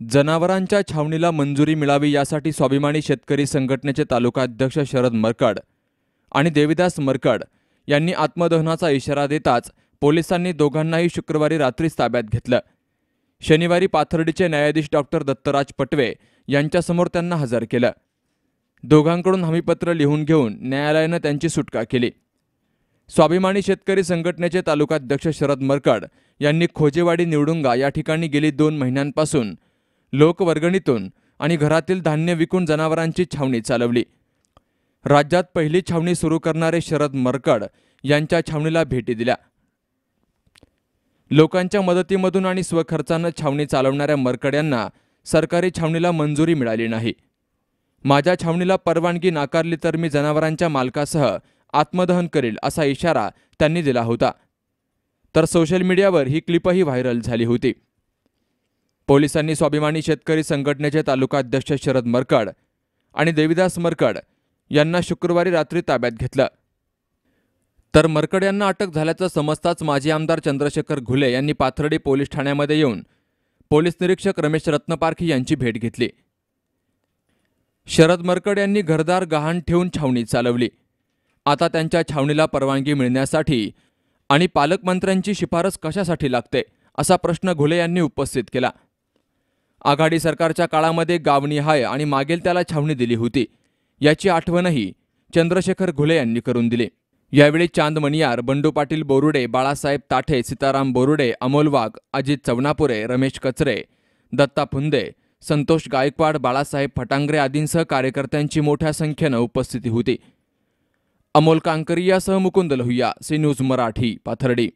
जनावरांच्या छावणीला मंजुरी मिळावी यासाठी स्वाभिमानी शेतकरी संघटनेचे तालुकाध्यक्ष शरद मरकड आणि देविदास मरकड यांनी आत्मदहनाचा इशारा देताच पोलिसांनी दोघांनाही शुक्रवारी रात्रीच ताब्यात घेतलं. शनिवारी पाथर्डीचे न्यायाधीश डॉक्टर दत्तराज पटवे यांच्यासमोर त्यांना हजर केलं. दोघांकडून हमीपत्र लिहून घेऊन न्यायालयानं त्यांची सुटका केली. स्वाभिमानी शेतकरी संघटनेचे तालुकाध्यक्ष शरद मरकड यांनी खोजेवाडी निवडुंगा या ठिकाणी गेली दोन महिन्यांपासून लोकवर्गणीतून आणि घरातील धान्य विकून जनावरांची छावणी चालवली. राज्यात पहिली छावणी सुरू करणारे शरद मरकड यांच्या छावणीला भेटी दिल्या. लोकांच्या मदतीमधून आणि स्वखर्चानं छावणी चालवणाऱ्या मरकड यांना सरकारी छावणीला मंजुरी मिळाली नाही. माझ्या छावणीला परवानगी नाकारली तर मी जनावरांच्या मालकासह आत्मदहन करील असा इशारा त्यांनी दिला होता. तर सोशल मीडियावर ही क्लिपही व्हायरल झाली होती. पोलिसांनी स्वाभिमानी शेतकरी संघटनेचे तालुका अध्यक्ष शरद मरकड आणि देविदास मरकड यांना शुक्रवारी रात्री ताब्यात घेतलं. तर मरकड यांना अटक झाल्याचं समजताच माजी आमदार चंद्रशेखर घुले यांनी पाथर्डी पोलीस ठाण्यामध्ये येऊन पोलीस निरीक्षक रमेश रत्नपारखी यांची भेट घेतली. शरद मरकड यांनी घरदार गहाण ठेवून छावणी चालवली. आता त्यांच्या छावणीला परवानगी मिळण्यासाठी आणि पालकमंत्र्यांची शिफारस कशासाठी लागते असा प्रश्न घुले यांनी उपस्थित केला. आघाडी सरकारच्या काळामध्ये गावनिहाय आणि मागेल त्याला छावणी दिली होती. याची आठवणही चंद्रशेखर घुले यांनी करून दिली. यावेळी चांद मणियार बंडू पाटील बोरुडे बाळासाहेब ताठे सीताराम बोरुडे अमोल वाघ अजित चवनापुरे रमेश कचरे दत्ता फुंदे संतोष गायकवाड बाळासाहेब फटांगरे आदींसह कार्यकर्त्यांची मोठ्या संख्येनं उपस्थिती होती. अमोल कांकरियासह मुकुंद लोहिया सी न्यूज मराठी पाथर्डी.